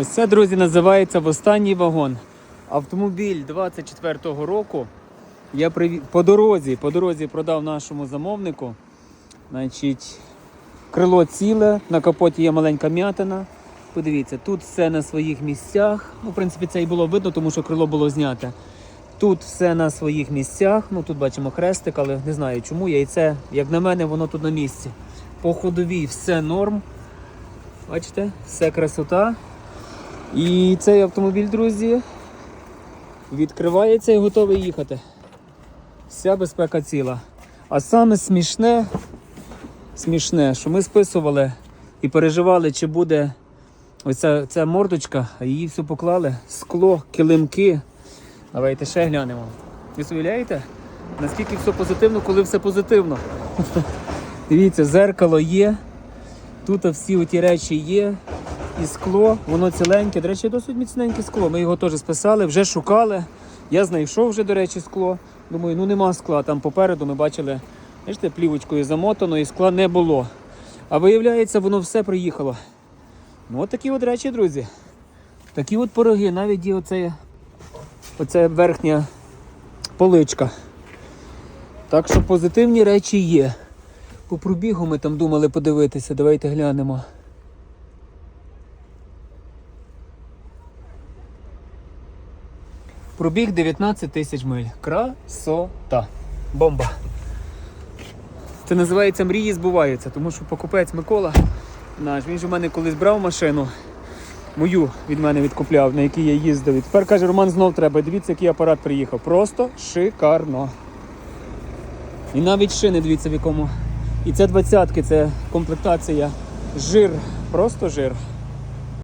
Ось це, друзі, називається в останній вагон. Автомобіль 24-го року. Я приві... по дорозі, по дорозі продав нашому замовнику. Значить, крило ціле, на капоті є маленька м'ятина. Подивіться, тут все на своїх місцях. Ну, в принципі, це і було видно, тому що крило було зняте. Тут все на своїх місцях. Ну тут бачимо хрестик, але не знаю чому. Яйце, як на мене, воно тут на місці. По ходовій все норм. Бачите, все красота. І цей автомобіль, друзі, відкривається і готовий їхати. Вся безпека ціла. А саме смішне, смішне, що ми списували і переживали, чи буде ось ця, мордочка, а її все поклали. Скло, килимки. Давайте ще глянемо. Ви уявляєте, наскільки все позитивно, коли все позитивно. Дивіться, зеркало є. Тут всі оті речі є. І скло, воно ціленьке. До речі, досить міцненьке скло. Ми його теж списали, вже шукали. Я знайшов вже, до речі, скло. Думаю, ну нема скла. Там попереду ми бачили, бачите, плівочкою замотано і скла не було. А виявляється, воно все приїхало. Ну, от такі от речі, друзі. Такі от пороги, навіть є оце, оце верхня поличка. Так що позитивні речі є. По пробігу ми там думали подивитися, давайте глянемо. Пробіг 19 тисяч миль. Красота. Бомба. Це називається мрії збуваються, тому що покупець Микола наш, він ж у мене колись брав машину, мою від мене відкупляв, на якій я їздив. І тепер каже, Роман знов треба. Дивіться, який апарат приїхав. Просто шикарно. І навіть шини, дивіться в якому. І це двадцятки, це комплектація. Жир, просто жир.